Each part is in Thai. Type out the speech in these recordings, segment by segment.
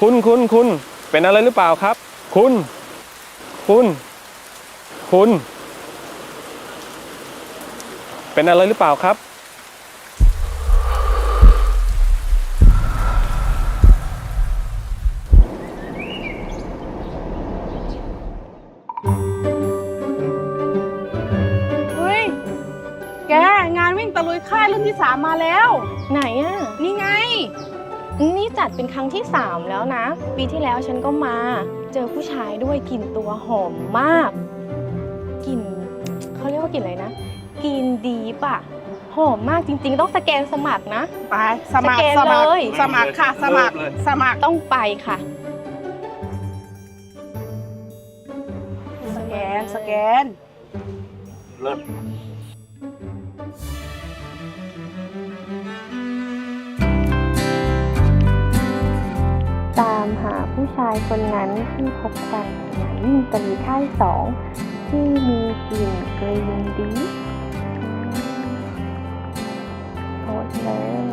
คุณคุณคุณเป็นอะไรหรือเปล่าครับ คุณ คุณ คุณ เป็นอะไรหรือเปล่าครับ เฮ้ย แก งานวิ่งตะลุยค่ายรุ่นที่สามมาแล้ว ไหนอะ นี่ไง นี่จัดเป็นครั้งที่ 3 แล้วนะ ปีที่แล้วฉันก็มา เจอผู้ชายด้วยกลิ่นตัวหอมมากกลิ่นเขาเรียกว่ากลิ่นอะไรนะกลิ่นดีป่ะหอมมากจริง ๆ ต้องสแกนสมัครนะ ไปสมัคสแกรนสมัครเลยสมัครค่ะ สมัครเริ่มเลยสมัคร ต้องไปค่ะ สแกน สแกนเริ่มามหาผู้ชายคนนั้นที่พบกันในวิ่งตะลุยค่ายสองที่มีกลิ่นกรีนดีโพสต์เลย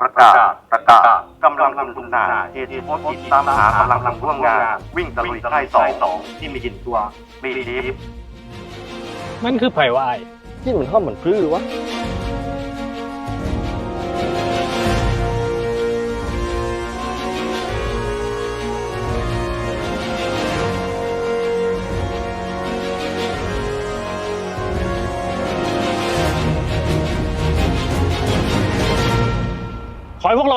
ประกาศประกาศกำลังทำคุณนาเหตุโพสต์ติดตามหากำลังทำร่วมงาน วิ่งตะลุยค่ายสองที่มีกลิ่นตัวบีดีฟมันคือไผ่วายที่เหมือนข้าวเหมือนพลื้อวะ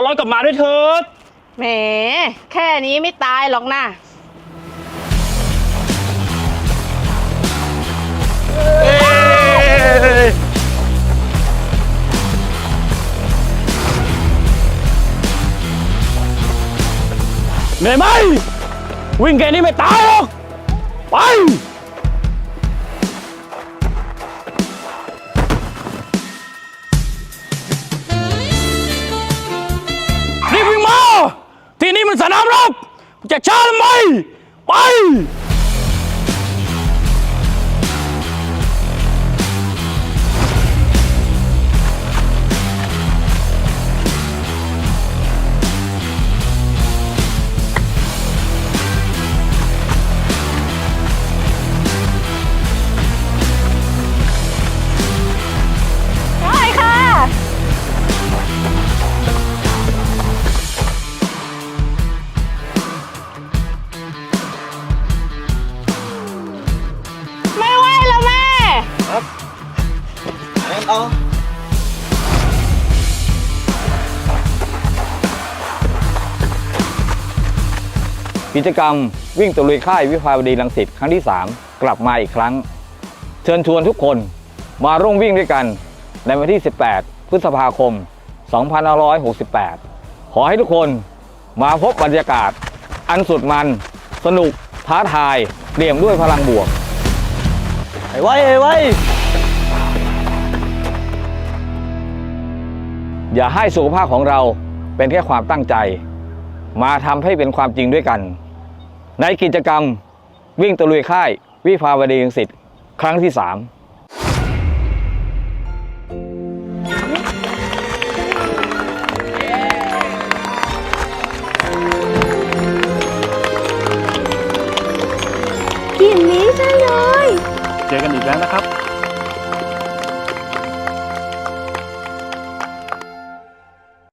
ราร้อยกลับมาด้วยเถิดแหมแค่นี้ไม่ตายหรอกนะเหนื่อยไหมวิ่งแค่นี้ไม่ตายหรอก ไป ที่นี่มันส กิจกรรมวิ่งตะลุยค่ายวิภาวดีรังสิตครั้งที่ 3 กลับมาอีกครั้ง เชิญชวนทุกคนมาร่วมวิ่งด้วยกันในวันที่ 18 พฤษภาคม 2568 ขอให้ทุกคนมาพบบรรยากาศ อันสุดมัน สนุก ท้าทายเปี่ยมด้วยพลังบวกไอ้ไว้ไอ้ไว้อย่าให้สุขภาพของเราเป็นแค่ความตั้งใจ มาทำให้เป็นความจริงด้วยกัน ในกิจกรรมวิ่งตะลุยค่าย วิภาวดีรังสิตครั้งที่ 3กลิ่นนี้ใช่เลย เจอกันอีกแล้วนะครับ